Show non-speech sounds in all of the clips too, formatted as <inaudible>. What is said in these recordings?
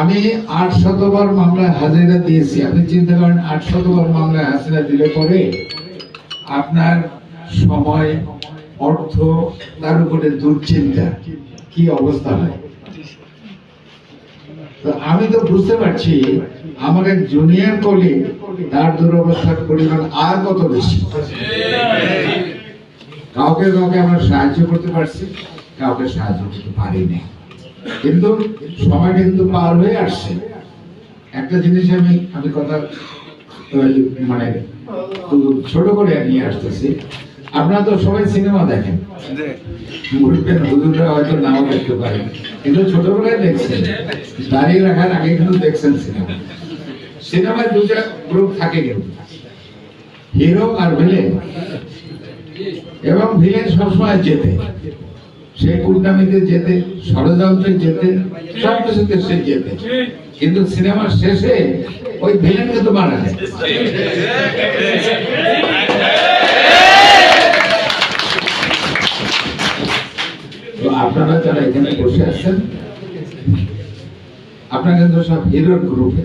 আমি আট শতবার মামলায় হাজিরা দিয়েছি। আপনি চিন্তা করেন, আট শতবার মামলায় হাজিরা দিলে পরে আপনার সময়, অর্থ, তার উপরে দুশ্চিন্তা, কি অবস্থা হয়? আমি তো বুঝতে পারছি, আমার এক জুনিয়র কলিগ তার দুরবস্থার পরিমাণ আর কত বেশি? কাউকে কাউকে আমরা সাহায্য করতে পারছি, কাউকে সাহায্য করতে পারিনি। কিন্তু সময় কিন্তু পার হয়ে আসছে। একটা জিনিস আমি আমি কথা মানে ছোট করে নিয়ে আসতেছি। আপনারা তো সবাই সিনেমা দেখেন। মুরব্বেন হুজুররা হয়তো নাও দেখতে পারেন। কিন্তু ছোটবেলায় দেখছেন। দাঁড়িয়ে রাখার আগে কিন্তু দেখছেন সিনেমা। সিনেমায় দুটা গ্রুপ থাকে কিন্তু। হিরো আর ভিলেন। এবং ভিলেন সবসময় জেতে। সে কুর্দামিতে যেতে ষড়যন্ত্রে যেতে, সব কিছুতে সে যেতে। কিন্তু সিনেমার শেষে ওই ভিলেনকে তো মারা যায়। আপনারা যারা এখানে বসে আছেন, আপনারা কিন্তু সব হিরোর গ্রুপে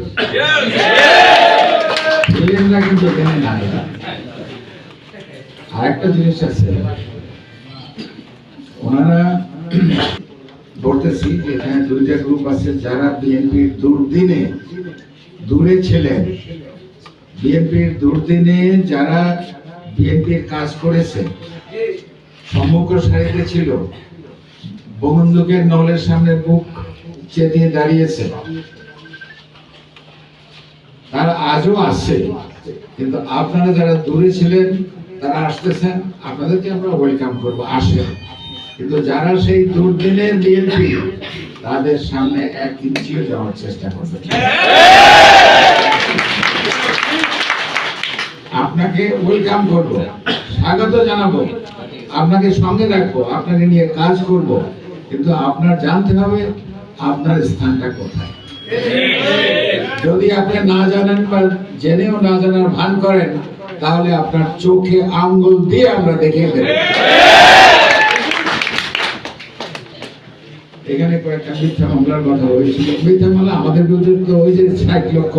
ভিলেনরা কিন্তু এখানে নাই। আরেকটা জিনিস আছে ওনারা বলতেছি যে এখানে দুইটা গ্রুপ আছে, যারা বিএনপির দুর্দিনে দূরে ছিলেন। বিএনপির দুর্দিনে যারা বিএনপির কাজ করেছে, সম্মুখ সারিতে ছিল বন্ধুকের নলের সামনে বুক চেতিয়ে দাঁড়িয়েছে। তারা আজও আসছে কিন্তু আপনারা যারা দূরে ছিলেন, তারা আসতেছেন, আপনাদেরকে আমরা ওয়েলকাম করব, আসেন। কিন্তু যারা সেই দুর্দিনের বিএনপি, তাদের সামনে এক ইঞ্চিও যাওয়ার চেষ্টা করবে আপনাকে ওয়েলকাম করব, স্বাগত জানাব, আপনাকে সঙ্গে রাখব, আপনাকে নিয়ে কাজ করব, কিন্তু আপনার জানতে হবে আপনার স্থানটা কোথায়। যদি আপনি না জানেন বা জেনেও না জানার ভান করেন, তাহলে আপনার চোখে আঙ্গুল দিয়ে আমরা দেখিয়ে দেব। এখানে কয়েকটা মিথ্যা মামলার কথা হয়েছিল মিথ্যা মামলা আমাদের বিরুদ্ধে ওই যে ষাট লক্ষ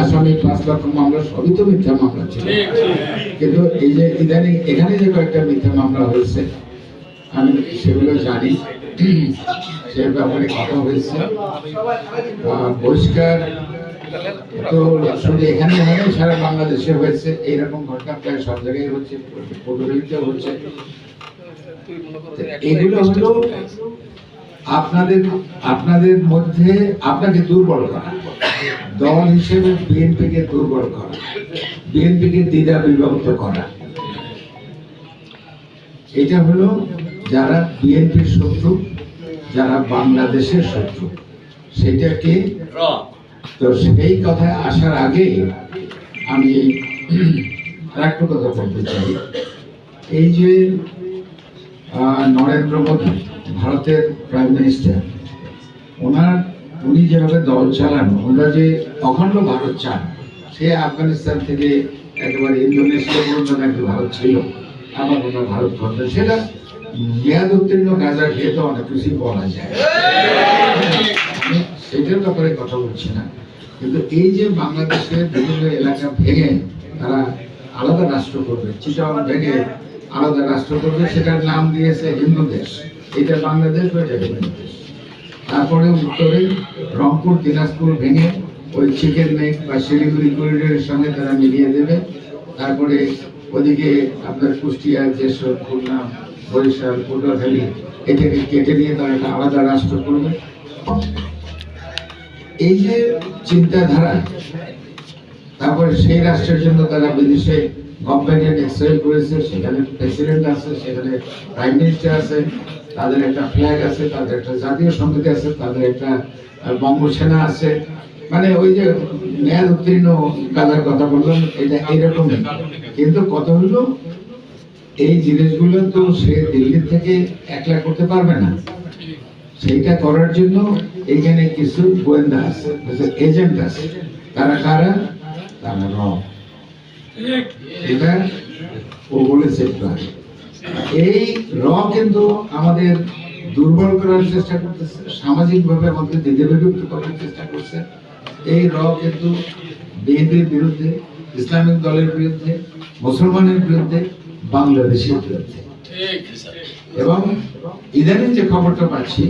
আসামি পাঁচ লক্ষ মামলা সবই তো মিথ্যা মামলা ছিল। কিন্তু এই যে ইদানিং এখানে যে কয়েকটা মিথ্যা মামলা হয়েছে আমি সেগুলো জানি। সে ব্যাপারে কথা হয়েছে। বহিষ্কার তো শুধু এখানে হয় সারা বাংলাদেশে হয়েছে। এইরকম ঘটনা প্রায় সব জায়গায় হচ্ছে পটুয়ারিতে হচ্ছে। এগুলো হলো আপনাদের আপনাদের মধ্যে আপনাকে দুর্বল করা। দল হিসেবে বিএনপিকে দুর্বল করা। বিএনপিকে দ্বিধা বিভক্ত করা। এটা হলো যারা বিএনপির শত্রু, যারা বাংলাদেশের শত্রু। সেটাকে তো সেই কথায় আসার আগে আমি আরেকটা কথা বলতে চাই এই যে নরেন্দ্র মোদী ভারতের প্রাইম মিনিস্টার ওনার, উনি যেভাবে দল চালান, ওনারা যে অখণ্ড ভারত চান, সে আফগানিস্তান থেকে একেবারে ইন্দোনেশিয়া পর্যন্ত নাকি ভারত ছিল, আবার ওনার ভারত করতে সেটা মেয়াদ উত্তীর্ণ গাঁজা খেয়ে তো অনেক কিছুই বলা যায়। সেটার ব্যাপারে কথা বলছি না। কিন্তু এই যে বাংলাদেশের বিভিন্ন এলাকা ভেঙে তারা আলাদা রাষ্ট্র করবে চিটাং ভেঙে আলাদা রাষ্ট্র করবে, সেটার নাম দিয়েছে হিন্দু দেশ। এটা বাংলাদেশ বা এটা হিন্দু তারপরে উত্তরে রংপুর, দিনাজপুর ভেঙে ওই চিকেন নেক বা শিলিগুড়ি করিডোরের সঙ্গে তারা মিলিয়ে দেবে। তারপরে ওদিকে আপনার কুষ্টিয়া, যেসব খুলনা, বরিশাল পটুয়াখালী এটাকে কেটে নিয়ে তারা একটা আলাদা রাষ্ট্র করবে। এই যে চিন্তাধারা, তারপরে সেই রাষ্ট্রের জন্য তারা বিদেশে গভর্নমেন্ট এক্সেল করেছে, সেখানে প্রেসিডেন্ট আছে, সেখানে প্রাইম মিনিস্টার আছে। তাদের একটা ফ্ল্যাগ আছে তাদের একটা জাতীয় সংগীত আছে তাদের একটা বঙ্গসেনা আছে। মানে ওই যে মেয়াদ উত্তীর্ণ কালার কথা বললাম এটা এইরকমই। কিন্তু কত হলো এই জিনিসগুলো তো সে দিল্লি থেকে একলা করতে পারবে না। সেইটা করার জন্য এখানে কিছু গোয়েন্দা আছে এজেন্ট আছে। তারা কারা? তারা র এটা ও বলেছে আগে। এই র কিন্তু আমাদের দুর্বল করার চেষ্টা করতেছে সামাজিকভাবে আমাদের দিতে বিভক্ত করার চেষ্টা করছে। এই র কিন্তু বিএনপির বিরুদ্ধে ইসলামিক দলের বিরুদ্ধে মুসলমানের বিরুদ্ধে বাংলাদেশের বিরুদ্ধে। এবং ইদানিং যে খবরটা পাচ্ছি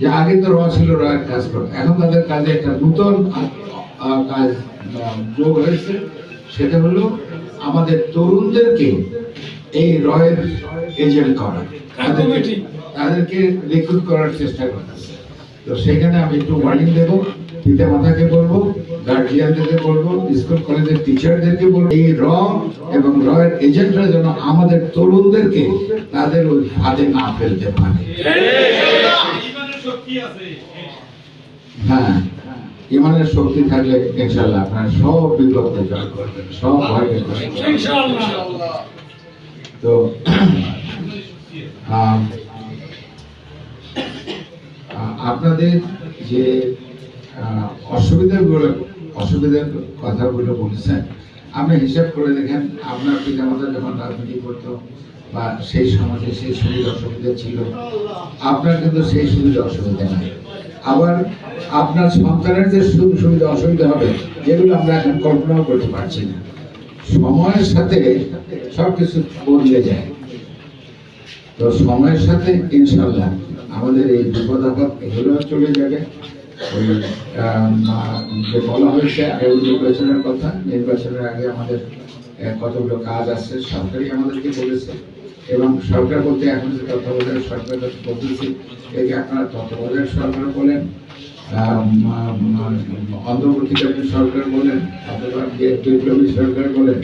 যে আগে তো র ছিল র এর কাজ করো এখন তাদের কাজে একটা নূতন কাজ যোগ হয়েছে। সেটা হলো আমাদের তরুণদেরকে এই রয়ের এজেন্ট করা। তাদেরকে তাদেরকে রিক্রুট করার চেষ্টা করতেছে। তো সেখানে আমি একটু ওয়ার্নিং দেবো পিতা মাতাকে বলব গার্জিয়ানদেরকে বলব স্কুল কলেজের টিচারদেরকে বলব এই র এবং রয়ের এজেন্টরা যেন আমাদের তরুণদেরকে তাদের ওই ফাঁদে না ফেলতে পারে। হ্যাঁ ইমানের শক্তি থাকলে ইনশাল্লাহ আপনারা সব বিপদকে জয় করবেন সব ভয়কে জয় করবেন তো <clears throat> আপনাদের যে অসুবিধাগুলো, অসুবিধার কথাগুলো বলছেন, আপনি হিসাব করে দেখেন, আপনার পিতামাতা যখন রাজনীতি করতো বা সেই সমাজে সেই সুবিধা অসুবিধা ছিল, আপনার কিন্তু সেই সুবিধা অসুবিধা নাই। আবার আপনার সন্তানের যে সুযোগ সুবিধা, অসুবিধা হবে, যেগুলো আমরা এখন কল্পনাও করতে পারছি না। সময়ের সাথে সবকিছু বদলে যায়। তো সময়ের সাথে ইনশাল্লাহ আমাদের এই বিপদ আপদ এগুলো চলে যাবে। যে বলা হয়েছে আগে নির্বাচনের কথা, নির্বাচনের আগে আমাদের কতগুলো কাজ আছে, সরকারই আমাদেরকে বলেছে। এবং সরকার বলতে এখন যে তত্ত্বাবধায়ক সরকার বলতেছি একে আপনারা তত্ত্বাবধায়ক সরকার বলেন অন্তর্বর্তীকালীন সরকার বলেন অথবা বিপ্লবী সরকার বলেন